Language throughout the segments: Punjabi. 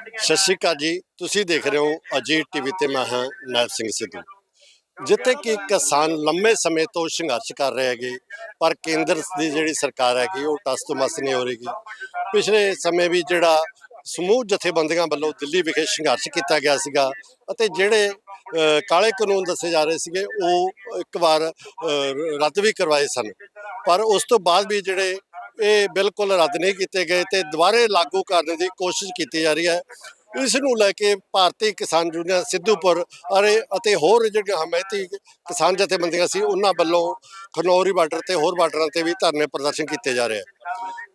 ਸਤਿ ਸ਼੍ਰੀ ਅਕਾਲ ਜੀ। ਤੁਸੀਂ ਦੇਖ ਰਹੇ ਹੋ ਅਜੀਤ ਟੀਵੀ ਤੇ ਮੈਂ ਹਾਂ ਨੈਲ ਸਿੰਘ ਸਿੱਧੂ। ਜਿੱਥੇ ਕਿ ਕਿਸਾਨ ਲੰਮੇ ਸਮੇਂ ਤੋਂ ਸੰਘਰਸ਼ ਕਰ ਰਹੇ ਹੈਗੇ ਪਰ ਕੇਂਦਰ ਦੀ ਜਿਹੜੀ ਸਰਕਾਰ ਹੈਗੀ ਉਹ ਟਸ ਤੋਂ ਮਸ ਨਹੀਂ ਹੋ ਰਹੀਗੀ ਪਿਛਲੇ ਸਮੇਂ ਵੀ ਜਿਹੜਾ ਸਮੂਹ ਜਥੇਬੰਦੀਆਂ ਵੱਲੋਂ ਦਿੱਲੀ ਵਿਖੇ ਸੰਘਰਸ਼ ਕੀਤਾ ਗਿਆ ਸੀਗਾ ਅਤੇ ਜਿਹੜੇ ਕਾਲੇ ਕਾਨੂੰਨ ਦੱਸੇ ਜਾ ਰਹੇ ਸੀਗੇ ਉਹ ਇੱਕ ਵਾਰ ਰੱਦ ਵੀ ਕਰਵਾਏ ਸਨ। ਪਰ ਉਸ ਤੋਂ ਬਾਅਦ ਵੀ ਜਿਹੜੇ ਇਹ ਬਿਲਕੁਲ ਰੱਦ ਨਹੀਂ ਕੀਤੇ ਗਏ ਤੇ ਦੁਬਾਰੇ ਲਾਗੂ ਕਰਨ ਦੀ ਕੋਸ਼ਿਸ਼ ਕੀਤੀ ਜਾ ਰਹੀ ਹੈ। ਇਸ ਨੂੰ ਲੈ ਕੇ ਭਾਰਤੀ ਕਿਸਾਨ ਯੂਨੀਅਨ ਸਿੱਧੂਪੁਰ ਅਤੇ ਹੋਰ ਜਿਹੜੀਆਂ ਹਮਾਇਤੀ ਕਿਸਾਨ ਜਥੇਬੰਦੀਆਂ ਸੀ, ਉਹਨਾਂ ਵੱਲੋਂ ਖਨੌਰੀ ਬਾਰਡਰ ਤੇ ਹੋਰ ਬਾਰਡਰਾਂ ਤੇ ਵੀ ਧਰਨੇ ਪ੍ਰਦਰਸ਼ਨ ਕੀਤੇ ਜਾ ਰਹੇ ਹੈ।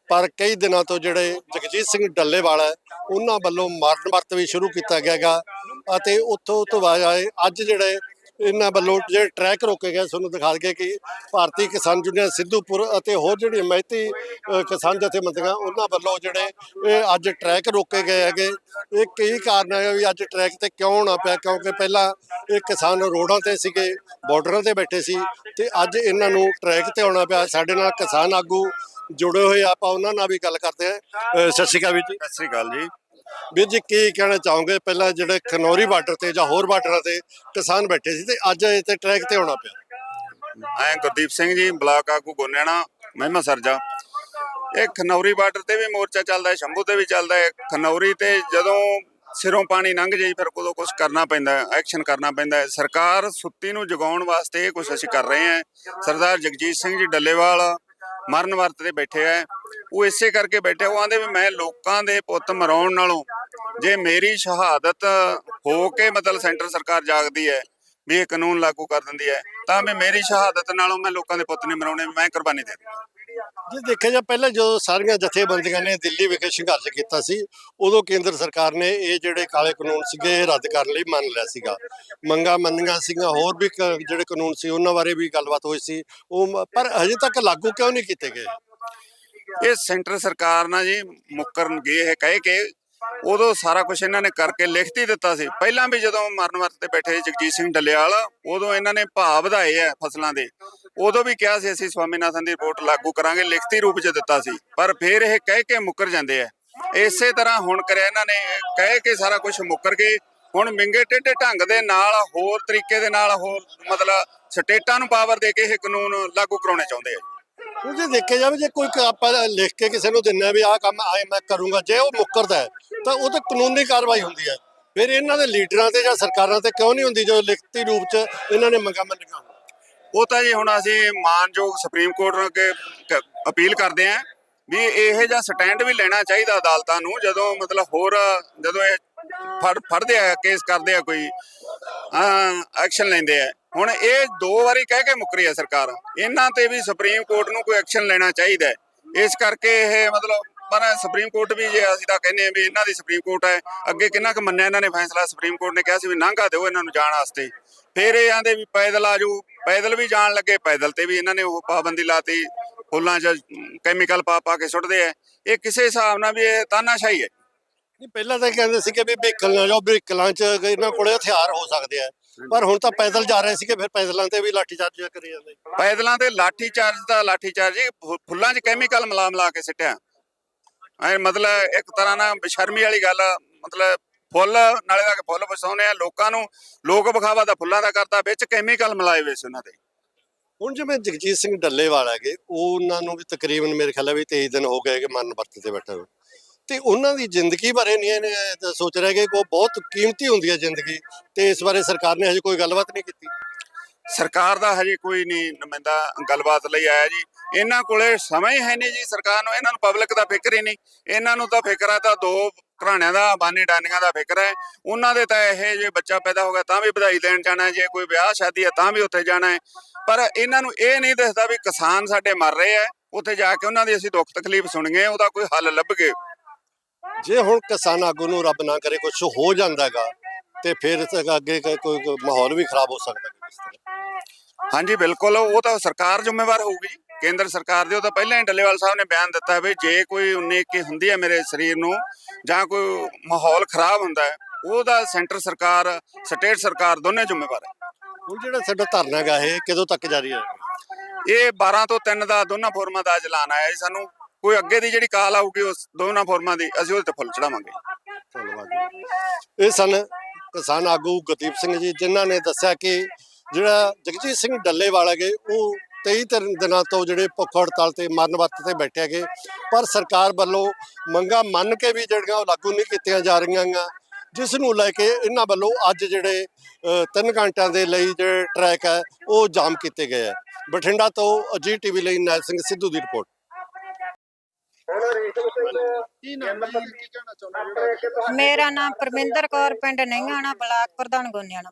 ਪਰ ਕਈ ਦਿਨਾਂ ਤੋਂ ਜਿਹੜੇ ਜਗਜੀਤ ਸਿੰਘ ਡੱਲੇਵਾਲ ਹੈ, ਉਹਨਾਂ ਵੱਲੋਂ ਮਾਰਨ ਵਰਤ ਵੀ ਸ਼ੁਰੂ ਕੀਤਾ ਗਿਆ ਗਾ ਅਤੇ ਉੱਥੋਂ ਤੋਂ ਬਾਅਦ ਅੱਜ ਜਿਹੜੇ ਇਹਨਾਂ ਵੱਲੋਂ ਜਿਹੜੇ ਟਰੈਕ ਰੋਕੇ ਗਏ, ਤੁਹਾਨੂੰ ਦਿਖਾ ਦਈਏ ਕਿ ਭਾਰਤੀ ਕਿਸਾਨ ਯੂਨੀਅਨ ਸਿੱਧੂਪੁਰ ਅਤੇ ਹੋਰ ਜਿਹੜੀਆਂ ਹਮਾਇਤੀ ਕਿਸਾਨ ਜਥੇਬੰਦੀਆਂ, ਉਹਨਾਂ ਵੱਲੋਂ ਜਿਹੜੇ, ਇਹ ਅੱਜ ਟਰੈਕ ਰੋਕੇ ਗਏ ਹੈਗੇ। ਇਹ ਕਈ ਕਾਰਨ ਹੈ ਵੀ ਅੱਜ ਟਰੈਕ ਤੇ ਕਿਉਂ ਹੋਣਾ ਪਿਆ, ਕਿਉਂਕਿ ਪਹਿਲਾਂ ਇਹ ਕਿਸਾਨ ਰੋਡਾਂ ਤੇ ਸੀਗੇ ਬਾਰਡਰਾਂ ਤੇ ਬੈਠੇ ਸੀ ਤੇ ਅੱਜ ਇਹਨਾਂ ਨੂੰ ਟਰੈਕ ਤੇ ਆਉਣਾ ਪਿਆ। ਸਾਡੇ ਨਾਲ ਕਿਸਾਨ ਆਗੂ ਜੁੜੇ ਹੋਏ ਆਪਾਂ ਉਹਨਾਂ ਨਾਲ ਵੀ ਗੱਲ ਕਰਦੇ ਆ ਸਤਿ ਸ਼੍ਰੀ ਅਕਾਲ ਵੀਰ ਜੀ। ਸਤਿ ਸ੍ਰੀ ਅਕਾਲ ਜੀ। ਵੀਰ ਜੀ, ਕੀ ਕਹਿਣਾ ਚਾਹੋਗੇ? ਪਹਿਲਾਂ ਜਿਹੜੇ ਖਨੌਰੀ ਬਾਰਡਰ ਤੇ ਜਾਂ ਹੋਰ ਬਾਰਡਰਾਂ ਤੇ ਕਿਸਾਨ ਬੈਠੇ ਸੀ ਤੇ ਅੱਜ ਇੱਥੇ ਟਰੈਕ ਤੇ ਆਉਣਾ ਪਿਆ। ਮੈਂ ਗੁਰਦੀਪ ਸਿੰਘ ਜੀ, ਬਲਾਕ ਆਗੂ ਗੋਨਿਆਣਾ, ਮਹਿਮਾ ਸਰਜਾ। ਇਹ ਖਨੌਰੀ ਬਾਰਡਰ ਤੇ ਵੀ ਮੋਰਚਾ ਚੱਲਦਾ ਹੈ, ਸ਼ੰਭੂ ਤੇ ਵੀ ਚੱਲਦਾ ਹੈ। ਖਨੌਰੀ ਤੇ ਜਦੋਂ ਸਿਰੋਂ ਪਾਣੀ ਲੰਘ ਜਾਈ, ਫਿਰ ਕੋਦੋਂ ਕੁਝ ਕਰਨਾ ਪੈਂਦਾ ਐਕਸ਼ਨ ਕਰਨਾ ਪੈਂਦਾ ਹੈ। ਸਰਕਾਰ ਸੁੱਤੀ ਨੂੰ ਜਗਾਉਣ ਵਾਸਤੇ ਇਹ ਕੁਝ ਅਸੀਂ ਕਰ ਰਹੇ ਹਾਂ। ਸਰਦਾਰ ਜਗਜੀਤ ਸਿੰਘ ਜੀ, ਡੱਲੇਵਾਲ ਮਰਨ ਵਰਤ ਤੇ ਬੈਠੇ ਆ। ਉਹ ਇਸੇ ਕਰਕੇ ਬੈਠੇ ਉਹ ਆਂਦੇ ਵੀ ਮੈਂ ਲੋਕਾਂ ਦੇ ਪੁੱਤ ਮਰਾਉਣ ਨਾਲੋਂ ਜੇ ਮੇਰੀ ਸ਼ਹਾਦਤ ਹੋ ਕੇ ਮਤਲਬ ਸੈਂਟਰ ਸਰਕਾਰ ਜਾਗਦੀ ਹੈ ਵੀ ਇਹ ਕਾਨੂੰਨ ਲਾਗੂ ਕਰ ਦਿੰਦੀ ਹੈ ਤਾਂ ਵੀ ਮੇਰੀ ਸ਼ਹਾਦਤ ਨਾਲੋਂ ਮੈਂ ਲੋਕਾਂ ਦੇ ਪੁੱਤ ਨਹੀਂ ਮਰਾਉਣੇ, ਮੈਂ ਕੁਰਬਾਨੀ ਦੇ ਦਿੰਦਾ। ਜੇ, ਦੇਖਿਆ ਜਾ ਪਹਿਲਾਂ ਜਦੋਂ ਸਾਰੀਆਂ ਜਥੇਬੰਦੀਆਂ ਨੇ ਦਿੱਲੀ ਵਿਖੇ ਸੰਘਰਸ਼ ਕੀਤਾ ਸੀ, ਉਦੋਂ ਕੇਂਦਰ ਸਰਕਾਰ ਨੇ ਇਹ ਜਿਹੜੇ ਕਾਲੇ ਕਾਨੂੰਨ ਸੀਗੇ, ਇਹ ਰੱਦ ਕਰਨ ਲਈ ਮੰਨ ਲਿਆ ਸੀਗਾ। ਮੰਗਾ ਮੰਨੀਆਂ ਸੀਗੀਆਂ, ਹੋਰ ਵੀ ਜਿਹੜੇ ਕਾਨੂੰਨ ਸੀ, ਉਹਨਾਂ ਬਾਰੇ ਵੀ ਗੱਲਬਾਤ ਹੋਈ ਸੀ। ਉਹ ਪਰ ਹਜੇ ਤੱਕ ਲਾਗੂ ਕਿਉਂ ਨਹੀਂ ਕੀਤੇ ਗਏ? ਇਹ ਸੈਂਟਰ ਸਰਕਾਰ ਨਾਲ ਜੀ ਮੁੱਕਰਨਗੇ ਇਹ ਕਹਿ ਕੇ, ਉਦੋਂ ਸਾਰਾ ਕੁਝ ਇਹਨਾਂ ਨੇ ਕਰਕੇ ਲਿਖਤੀ ਦਿੱਤਾ ਸੀ। ਪਹਿਲਾਂ ਵੀ ਜਦੋਂ ਮਰਨ ਵਰਤ ਤੇ ਬੈਠੇ ਜਗਜੀਤ ਸਿੰਘ ਡੱਲੇਵਾਲ, ਉਦੋਂ ਇਹਨਾਂ ਨੇ ਭਾਅ ਵਧਾਏ ਆ ਫਸਲਾਂ ਦੇ। ਉਦੋਂ ਵੀ ਕਿਹਾ ਸੀ ਅਸੀਂ ਸਵਾਮੀਨਾਥਨ ਦੀ ਰਿਪੋਰਟ ਲਾਗੂ ਕਰਾਂਗੇ, ਲਿਖਤੀ ਰੂਪ 'ਚ ਦਿੱਤਾ ਸੀ। ਪਰ ਫਿਰ ਇਹ ਕਹਿ ਕੇ ਮੁੱਕਰ ਜਾਂਦੇ ਆ। ਇਸੇ ਤਰ੍ਹਾਂ ਹੁਣ ਕਰਿਆ ਇਹਨਾਂ ਨੇ, ਕਹਿ ਕੇ ਸਾਰਾ ਕੁਝ ਮੁੱਕਰ ਕੇ ਹੁਣ ਮਿੰਗੇ ਟੇਢੇ ਢੰਗ ਦੇ ਨਾਲ, ਹੋਰ ਤਰੀਕੇ ਦੇ ਨਾਲ ਹੋਰ ਮਤਲਬ ਸਟੇਟਾਂ ਨੂੰ ਪਾਵਰ ਦੇ ਕੇ ਇਹ ਕਾਨੂੰਨ ਲਾਗੂ ਕਰਾਉਣੇ ਚਾਹੁੰਦੇ ਆ। ਹੁਣ ਜੇ ਦੇਖਿਆ ਜਾਵੇ, ਜੇ ਕੋਈ ਆਪਾਂ ਲਿਖ ਕੇ ਕਿਸੇ ਨੂੰ ਦਿੰਨਾ ਵੀ ਆਹ ਕੰਮ ਆਏ, ਮੈਂ ਕਰੂੰਗਾ, ਜੇ ਉਹ ਮੁੱਕਰਦਾ ਹੈ, ਤਾਂ ਉਹ ਤਾਂ ਕਾਨੂੰਨੀ ਕਾਰਵਾਈ ਹੁੰਦੀ ਹੈ। ਫਿਰ ਇਹਨਾਂ ਦੇ ਲੀਡਰਾਂ ਤੇ ਜਾਂ ਸਰਕਾਰਾਂ ਤੇ ਕਿਉਂ ਨਹੀਂ ਹੁੰਦੀ ਜੋ ਲਿਖਤੀ ਰੂਪ 'ਚ ਇਹਨਾਂ ਨੇ ਮੰਗਾਂ ਮੰਨੀਆਂ ਉਹ ਤਾਂ ਜੀ ਹੁਣ ਅਸੀਂ ਮਾਨਯੋਗ ਸੁਪਰੀਮ ਕੋਰਟ ਨੂੰ ਅੱਗੇ ਕ- ਅਪੀਲ ਕਰਦੇ ਆਂ ਵੀ ਇਹੋ ਜਿਹਾ ਸਟੈਂਡ ਵੀ ਲੈਣਾ ਚਾਹੀਦਾ ਅਦਾਲਤਾਂ ਨੂੰ, ਜਦੋਂ ਮਤਲਬ ਹੋਰ ਜਦੋਂ ਇਹ ਫੜ, ਫੜਦੇ ਆ, ਕੇਸ ਕਰਦੇ ਆ ਕੋਈ ਐਕਸ਼ਨ ਲੈਂਦੇ ਆ। ਹੁਣ ਇਹ ਦੋ ਵਾਰੀ ਕਹਿ ਕੇ ਮੁੱਕਰੀ ਆ ਸਰਕਾਰ। ਇਹਨਾਂ ਤੇ ਵੀ ਸੁਪਰੀਮ ਕੋਰਟ ਨੂੰ ਕੋਈ ਐਕਸ਼ਨ ਲੈਣਾ ਚਾਹੀਦਾ ਹੈ। ਇਸ ਕਰਕੇ ਇਹ ਮਤਲਬ, ਪਰ ਸੁਪਰੀਮ ਕੋਰਟ ਵੀ ਜੇ ਅਸੀਂ ਤਾਂ ਕਹਿੰਦੇ ਆ ਵੀ ਇਹਨਾਂ ਦੀ ਸੁਪਰੀਮ ਕੋਰਟ ਹੈ, ਅੱਗੇ ਕਿੰਨਾ ਕੁ ਮੰਨਿਆ ਇਹਨਾਂ ਨੇ ਫੈਸਲਾ, ਸੁਪਰੀਮ ਕੋਰਟ ਨੇ ਕਿਹਾ ਸੀ ਵੀ ਨਾਂਗਾ ਦਿਓ ਇਹਨਾਂ ਨੂੰ ਜਾਣ ਵਾਸਤੇ। ਫਿਰ ਇਹ ਆਂਦੇ ਵੀ ਪੈਦਲ ਆਜੂ ਪੈਦਲ ਵੀ ਜਾਣ ਲੱਗੇ ਪੈਦਲ ਤੇ ਵੀ ਇਹਨਾਂ ਨੇ ਉਹ ਪਾਬੰਦੀ ਲਾਤੀ ਫੁੱਲਾਂ 'ਚ ਕੈਮੀਕਲ ਪਾ ਪਾ ਕੇ ਸੁੱਟਦੇ ਆ। ਇਹ ਕਿਸੇ ਹਿਸਾਬ ਨਾਲ ਵੀ ਇਹ ਤਾਨਾਸ਼ਾਹੀ ਹੈ। ਨਹੀਂ ਪਹਿਲਾਂ ਤਾਂ ਕਹਿੰਦੇ ਸੀਗੇ ਵੀ ਵਹੀਕਲ ਨਾ ਜਾਓ ਵਹੀਕਲਾਂ 'ਚ ਇਹਨਾਂ ਕੋਲੇ ਹਥਿਆਰ ਹੋ ਸਕਦੇ ਆ। ਪਰ ਹੁਣ ਤਾਂ ਪੈਦਲ ਜਾ ਰਹੇ ਸੀਗੇ ਫਿਰ ਪੈਦਲਾਂ ਤੇ ਵੀ ਲਾਠੀ ਚਾਰਜ ਕਰੀ ਜਾਂਦੇ। ਪੈਦਲਾਂ ਤੇ ਲਾਠੀ ਚਾਰਜ ਦਾ ਲਾਠੀ ਚਾਰਜ ਹੀ ਫੁ- ਫੁੱਲਾਂ 'ਚ ਕੈਮੀਕਲ ਮਿਲਾ ਮਿਲਾ ਕੇ ਸਿੱਟਿਆ। ਐ ਮਤਲਬ ਇੱਕ ਤਰ੍ਹਾਂ ਨਾਲ ਬੇਸ਼ਰਮੀ ਵਾਲੀ ਗੱਲ ਆ, ਮਤਲਬ ਫੁੱਲ ਨਾਲੇ ਦਾ ਫੁੱਲ ਵਸਾਉਣੇ ਆ ਲੋਕਾਂ ਨੂੰ ਲੋਕ ਵਿਖਾਵਾ ਦਾ ਫੁੱਲਾਂ ਦਾ ਕਰਤਾ ਵਿੱਚ ਕੈਮੀਕਲ ਮਿਲਾਏ ਹੋਏ ਸੀ ਉਹਨਾਂ ਦੇ। ਹੁਣ ਜਿਵੇਂ ਜਗਜੀਤ ਸਿੰਘ ਡੱਲੇਵਾਲ ਹੈਗੇ ਉਹਨਾਂ ਨੂੰ ਵੀ ਤਕਰੀਬਨ ਮੇਰੇ ਖਿਆਲ ਵੀ 23 ਦਿਨ ਹੋ ਗਏ ਕਿ ਮਰਨ ਵਰਤ ਤੇ ਬੈਠੇ ਹੋਏ। ਤੇ ਉਹਨਾਂ ਦੀ ਜ਼ਿੰਦਗੀ ਬਾਰੇ ਨਹੀਂ ਇਹਨੇ ਸੋਚ ਰਿਹਾ ਕਿ ਉਹ ਬਹੁਤ ਕੀਮਤੀ ਹੁੰਦੀ ਹੈ ਜ਼ਿੰਦਗੀ ਤੇ ਇਸ ਬਾਰੇ ਸਰਕਾਰ ਨੇ ਹਜੇ ਕੋਈ ਗੱਲਬਾਤ ਨਹੀਂ ਕੀਤੀ। ਸਰਕਾਰ ਦਾ ਹਜੇ ਕੋਈ ਨਹੀਂ ਨੁਮਾਇੰਦਾ ਗੱਲਬਾਤ ਲਈ ਆਇਆ ਜੀ। ਇਹਨਾਂ ਕੋਲੇ ਸਮਾਂ ਹੀ ਹੈ ਨਹੀਂ ਜੀ ਸਰਕਾਰ ਨੂੰ ਇਹਨਾਂ ਨੂੰ ਪਬਲਿਕ ਦਾ ਫਿਕਰ ਹੀ ਨਹੀਂ। ਇਹਨਾਂ ਨੂੰ ਤਾਂ ਫਿਕਰ ਹੈ ਤਾਂ ਦੋ ਘਰਾਣਿਆਂ ਦਾ ਬਾਨੀ ਡਾਨੀਆਂ ਦਾ ਫਿਕਰ ਹੈ। ਉਹਨਾਂ ਦੇ ਤਾਂ ਇਹ ਜੇ ਬੱਚਾ ਪੈਦਾ ਹੋ ਗਿਆ ਤਾਂ ਵੀ ਵਧਾਈ ਦੇਣ ਜਾਣਾ ਜੇ ਕੋਈ ਵਿਆਹ ਸ਼ਾਦੀ ਹੈ ਤਾਂ ਵੀ ਉੱਥੇ ਜਾਣਾ ਹੈ। ਪਰ ਇਹਨਾਂ ਨੂੰ ਇਹ ਨਹੀਂ ਦੱਸਦਾ ਵੀ ਕਿਸਾਨ ਸਾਡੇ ਮਰ ਰਹੇ ਆ ਉੱਥੇ ਜਾ ਕੇ ਉਹਨਾਂ ਦੀ ਅਸੀਂ ਦੁੱਖ ਤਕਲੀਫ ਸੁਣੀਏ ਉਹਦਾ ਕੋਈ ਹੱਲ ਲੱਭਗੇ। ਜੇ ਹੁਣ ਕਿਸਾਨ ਆਗੂ ਨੂੰ ਰੱਬ ਨਾ ਕਰੇ ਕੁਝ ਹੋ ਜਾਂਦਾਗਾ ਤੇ ਫਿਰ ਅੱਗੇ ਕੋਈ ਮਾਹੌਲ ਵੀ ਖਰਾਬ ਹੋ ਸਕਦਾ ਹਾਂਜੀ ਬਿਲਕੁਲ ਉਹ ਤਾਂ ਸਰਕਾਰ ਜ਼ਿੰਮੇਵਾਰ ਹੋਊਗੀ। ਕੇਂਦਰ ਸਰਕਾਰ ਦੇ ਉਹ ਤਾਂ ਪਹਿਲਾਂ ਹੀ ਡੱਲੇਵਾਲ ਸਾਹਿਬ ਨੇ ਬਿਆਨ ਦਿੱਤਾ ਵੀ ਜੇ ਕੋਈ 19 ਕੀ ਹੁੰਦੀ ਹੈ ਮੇਰੇ ਸਰੀਰ ਨੂੰ ਜਾਂ ਕੋਈ ਮਾਹੌਲ ਖਰਾਬ ਹੁੰਦਾ ਹੈ ਉਹਦਾ ਸੈਂਟਰ ਸਰਕਾਰ ਸਟੇਟ ਸਰਕਾਰ ਦੋਨੇ ਜ਼ਿੰਮੇਵਾਰ ਹੈ। ਹੁਣ ਜਿਹੜਾ ਸਾਡਾ ਧਰਨਾ ਗਾ ਇਹ ਕਦੋਂ ਤੱਕ ਜਾਰੀ ਹੈ? ਇਹ 12 ਤੋਂ 3 ਦਾ ਦੋਨਾਂ ਫੋਰਮਾਂ ਦਾ ਐਲਾਨ ਆਇਆ ਜੀ ਸਾਨੂੰ। ਕੋਈ ਅੱਗੇ ਦੀ ਜਿਹੜੀ ਕਾਲ ਆਊਗੀ ਉਸ ਦੋਨਾਂ ਫੋਰਮਾਂ ਦੀ ਅਸੀਂ ਉਹਦੇ ਤੇ ਫੁੱਲ ਚੜਾਵਾਂਗੇ। ਧੰਨਵਾਦ। ਇਹ ਸਨ ਕਿਸਾਨ ਆਗੂ ਗੁਰਦੀਪ ਸਿੰਘ ਜੀ ਜਿਨ੍ਹਾਂ ਨੇ ਦੱਸਿਆ ਕਿ ਜਿਹੜਾ ਜਗਜੀਤ ਸਿੰਘ ਡੱਲੇਵਾਲ ਹੈਗੇ ਉਹ 23 ਤਿੰਨ ਦਿਨਾਂ ਤੋਂ ਜਿਹੜੇ ਭੁੱਖ ਹੜਤਾਲ ਤੇ ਮਰਨ ਵਰਤ ਤੇ ਬੈਠੇ ਹੈਗੇ ਪਰ ਸਰਕਾਰ ਵੱਲੋਂ ਮੰਗਾਂ ਮੰਨ ਕੇ ਵੀ ਜਿਹੜੀਆਂ ਉਹ ਲਾਗੂ ਨਹੀਂ ਕੀਤੀਆਂ ਜਾ ਰਹੀਆਂ ਗਾ ਜਿਸ ਨੂੰ ਲੈ ਕੇ ਇਹਨਾਂ ਵੱਲੋਂ ਅੱਜ ਜਿਹੜੇ 3 ਘੰਟਿਆਂ ਦੇ ਲਈ ਜਿਹੜੇ ਟਰੈਕ ਹੈ ਉਹ ਜਾਮ ਕੀਤੇ ਗਏ ਹੈ। ਬਠਿੰਡਾ ਤੋਂ ਅਜੀਤ ਟੀਵੀ ਲਈ ਨੈਲ ਸਿੰਘ ਸਿੱਧੂ ਦੀ ਰਿਪੋਰਟ। ਮੇਰਾ ਨਾਮ ਪਰਮਿੰਦਰ ਕੌਰ ਪਿੰਡ ਨਈਆਣਾ ਬਲਾਕ ਪ੍ਰਧਾਨ ਗੋਨਿਆਣਾ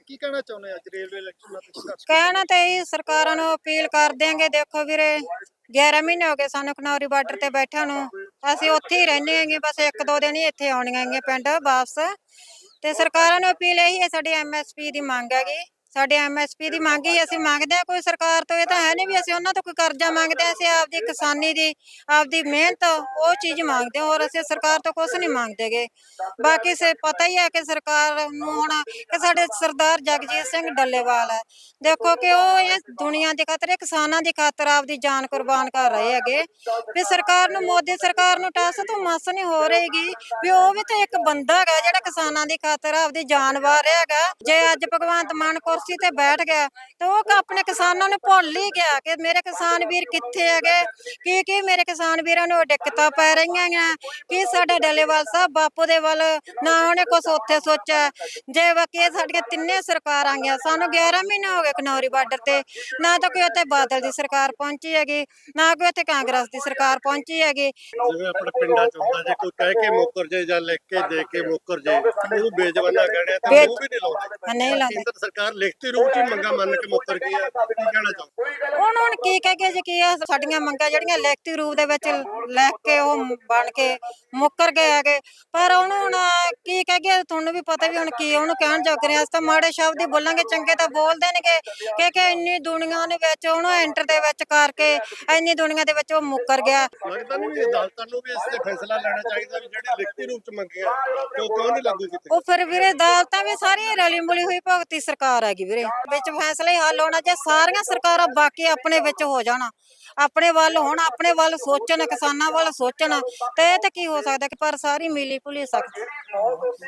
ਕੀ ਕਹਿਣਾ ਚਾਹੁੰਦੇ ਹੋ ਅੱਜ ਰੇਲਵੇ ਇਲੈਕਸ਼ਨਾਂ ਤੇ ਸੰਘਰਸ਼ ਕਹਿਣਾ ਤੇ ਇਹ ਸਰਕਾਰਾਂ ਨੂੰ ਅਪੀਲ ਕਰ ਦਿਆਂਗੇ, ਦੇਖੋ ਵੀਰੇ 11 ਮਹੀਨੇ ਹੋ ਗਏ ਸਾਨੂੰ ਖਨੌਰੀ ਬਾਰਡਰ ਤੇ ਬੈਠਿਆਂ ਨੂੰ, ਅਸੀਂ ਉੱਥੇ ਹੀ ਰਹਿੰਦੇ ਆਂਗੇ ਬਸ ਇੱਕ ਦੋ ਦਿਨ ਹੀ ਇੱਥੇ ਆਉਣੀਆਂ ਹੈਗੀਆਂ ਪਿੰਡ ਵਾਪਸ। ਤੇ ਸਰਕਾਰਾਂ ਨੂੰ ਅਪੀਲ ਇਹੀ ਹੈ, ਸਾਡੀ ਐਮਐਸਪੀ ਦੀ ਮੰਗ ਹੈਗੀ। ਸਾਡੇ ਐਮਐਸਪੀ ਦੀ ਮੰਗ ਹੀ ਅਸੀਂ ਮੰਗਦੇ ਆ ਕੋਈ ਸਰਕਾਰ ਤੋਂ ਇਹ ਤਾਂ ਹੈ ਨਹੀਂ ਵੀ ਅਸੀਂ ਉਹਨਾਂ ਤੋਂ ਕੋਈ ਕਰਜ਼ਾ ਮੰਗਦੇ ਆ ਅਸੀਂ ਆਪਦੀ ਕਿਸਾਨੀ ਦੀ ਆਪਦੀ ਮਿਹਨਤ ਉਹ ਚੀਜ਼ ਮੰਗਦੇ ਹੋਰ ਅਸੀਂ ਸਰਕਾਰ ਤੋਂ ਕੁਝ ਨਹੀਂ ਮੰਗਦੇਗੇ ਬਾਕੀ ਸੇ ਪਤਾ ਹੀ ਹੈ ਕਿ ਸਰਕਾਰ ਨੂੰ ਹੁਣ ਕਿ ਸਾਡੇ ਸਰਦਾਰ ਜਗਜੀਤ ਸਿੰਘ ਡੱਲੇਵਾਲ ਹੈ। ਦੇਖੋ ਕਿ ਉਹ ਇਸ ਦੁਨੀਆ ਦੀ ਖਾਤਰ ਇਹ ਕਿਸਾਨਾਂ ਦੀ ਖਾਤਰ ਆਪਦੀ ਜਾਨ ਕੁਰਬਾਨ ਕਰ ਰਹੇ ਹੈਗੇ। ਵੀ ਸਰਕਾਰ ਨੂੰ ਮੋਦੀ ਸਰਕਾਰ ਨੂੰ ਟਾਸ ਤੋਂ ਮਸ ਨਹੀਂ ਹੋ ਰਹੀਗੀ। ਵੀ ਉਹ ਵੀ ਤਾਂ ਇੱਕ ਬੰਦਾ ਹੈਗਾ ਜਿਹੜਾ ਕਿਸਾਨਾਂ ਦੀ ਖਾਤਰ ਆਪਦੀ ਜਾਨ ਵਾਰ ਰਿਹਾ ਹੈਗਾ। ਜੇ ਅੱਜ ਭਗਵੰਤ ਮਾਨ ਕੁਰਸੀ ਤੇ ਬੈਠ ਗਿਆ ਤੇ ਉਹ ਆਪਣੇ ਕਿਸਾਨਾਂ ਨੂੰ ਭੁੱਲ ਹੀ ਗਿਆ ਕਿ ਮੇਰੇ ਕਿਸਾਨ ਵੀਰ ਕਿੱਥੇ ਹੈਗੇ? ਕੀ ਕੀ ਮੇਰੇ ਕਿਸਾਨ ਵੀਰਾਂ ਨੂੰ ਦਿੱਕਤਾਂ ਪੈ ਰਹੀਆਂ ਆ ਕੀ ਸਾਡੇ ਡੱਲੇਵਾਲ ਸਾਹਿਬ ਬਾਪੂ ਦੇ ਵੱਲ ਨਾ ਉਹਨੇ ਕੁਛ ਉੱਥੇ ਸੋਚਿਆ? ਜੇ ਇਹ ਸਾਡੀਆਂ ਤਿੰਨੇ ਸਰਕਾਰਾਂ ਗਈਆਂ ਸਾਨੂੰ 11 ਮਹੀਨੇ ਹੋ ਗਏ ਕਨੌਰੀ ਬਾਰਡਰ ਤੇ। ਨਾ ਤਾਂ ਕੋਈ ਉੱਥੇ ਬਾਦਲ ਦੀ ਸਰਕਾਰ ਪਹੁੰਚੀ ਹੈਗੀ ਨਾ ਕੋਈ ਉੱਥੇ ਕਾਂਗਰਸ ਦੀ ਸਰਕਾਰ ਪਹੁੰਚੀ ਹੈਗੀ। ਜਿਵੇਂ ਆਪਣੇ ਪਿੰਡਾਂ ਚ ਹੁੰਦਾ ਜੇ ਕੋਈ ਕਹਿ ਕੇ ਮੁੱਕਰ ਜੇ ਜਾਂ ਲਿਖ ਕੇ ਦੇ ਕੇ ਮੁੱਕਰ ਜੇ ਉਹਨੂੰ ਬੇਜਵਾਨਾ ਕਹਿਣਾ ਤੇ ਬੇਜ- ਉਹ ਵੀ ਨਹੀਂ ਲਾਉਂਦੇ। ਨਹੀਂ ਲਾਉਂਦੇ। ਕੇਂਦਰ ਸਰਕਾਰ ਲਿਖਤੀ ਰੂਪ ਚ ਮੰਗਾਂ ਮੰਨ ਕੇ ਮੁੱਕਰ ਗਈ ਹੈ ਕੀ ਕਹਿਣਾ ਚਾਹੁੰਦੇ ਹੁਣ ਹੁਣ ਕੀ ਕਹਿ ਕੇ ਜੀ ਕੀ ਆ ਸਾਡੀਆਂ ਮੰਗਾਂ ਜਿਹੜੀਆਂ ਲਿਖਤੀ ਰੂਪ ਦੇ ਵਿੱਚ ਲਿਖ ਕੇ ਉਹ ਬਣ ਕੇ ਮੁੱਕਰ ਗਏ ਹੈਗੇ। ਪਰ ਉਹਨੂੰ ਹੁਣ ਕੀ ਕਹਿ ਕੇ ਤੁਹਾਨੂੰ ਵੀ ਪਤਾ ਵੀ ਹੁਣ ਕੀ ਉਹਨੂੰ ਕਹਿਣ ਜੋਗ ਰਿਹਾ ਤਾਂ ਮਾੜੇ ਸ਼ਬਦ ਹੀ ਬੋਲਾਂਗੇ ਚੰਗੇ ਤਾਂ ਬੋਲ ਦੇਣਗੇ ਕਿ ਕਿ ਇੰਨੀ ਦੁਨੀਆ ਦੇ ਵਿੱਚ ਉਹਨੂੰ ਐਂਟਰ ਦੇ ਵਿੱਚ ਕਰਕੇ ਇੰਨੀ ਦੁਨੀਆ ਦੇ ਵਿੱਚ ਉਹ ਮੁੱਕਰ ਗਿਆ। ਲੱਗਦਾ ਨਹੀਂ ਵੀ ਅਦਾਲਤਾਂ ਨੂੰ ਵੀ ਇਸ ਤੇ ਫੈਸਲਾ ਲੈਣਾ ਚਾਹੀਦਾ ਵੀ ਜਿਹੜੇ ਲਿਖਤੀ ਰੂਪ ਚ ਮੰਗੇ ਆ ਤੇ ਉਹ ਕਿਉਂ ਨਹੀਂ ਲਾਗੂ ਕੀਤੇ ਉਹ ਫਿਰ ਵੀਰੇ ਅਦਾਲਤਾਂ ਵੀ ਸਾਰੀਆਂ ਰਲੀ ਮਿਲੀ ਹੋਈ ਭਗਤੀ ਸਰਕਾਰ ਹੈਗੀ ਵੀਰੇ। ਵਿੱਚ ਫੈਸਲਾ ਹੀ ਹੱਲ ਹੋਣਾ ਜੇ ਸਾਰੀਆਂ ਸਰਕਾਰਾਂ ਬਾਕੀ ਆਪਣੇ ਵਿੱਚ ਹੋ ਜਾਣ। ਆਪਣੇ ਵੱਲ ਹੋਣ, ਆਪਣੇ ਵੱਲ ਸੋਚਣ, ਕਿਸਾਨਾਂ ਵੱਲ ਸੋਚਣ। ਤੇ ਇਹ ਤੇ ਕੀ ਹੋ ਸਕਦਾ ਕਿ ਪਰ ਸਾਰੀ ਮਿਲੀ ਭੁਲੀ ਸਕਦੀ।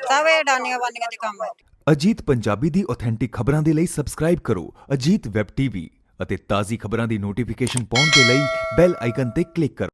ਸਭ ਇਹ ਡਾਨੀਆਂ ਬਾਨੀਆਂ ਦੇ ਕੰਮ ਹੈ ਅਜੀਤ ਪੰਜਾਬੀ ਦੀ ਆਥੈਂਟਿਕ ਖਬਰਾਂ ਦੇ ਲਈ ਸਬਸਕ੍ਰਾਈਬ ਕਰੋ ਅਜੀਤ ਵੈਬ ਟੀਵੀ ਅਤੇ ਤਾਜ਼ੀ ਖਬਰਾਂ ਦੀ ਨੋਟੀਫਿਕੇਸ਼ਨ ਪਾਉਣ ਦੇ ਲਈ ਬੈਲ ਆਈਕਨ ਤੇ ਕਲਿੱਕ ਕਰੋ।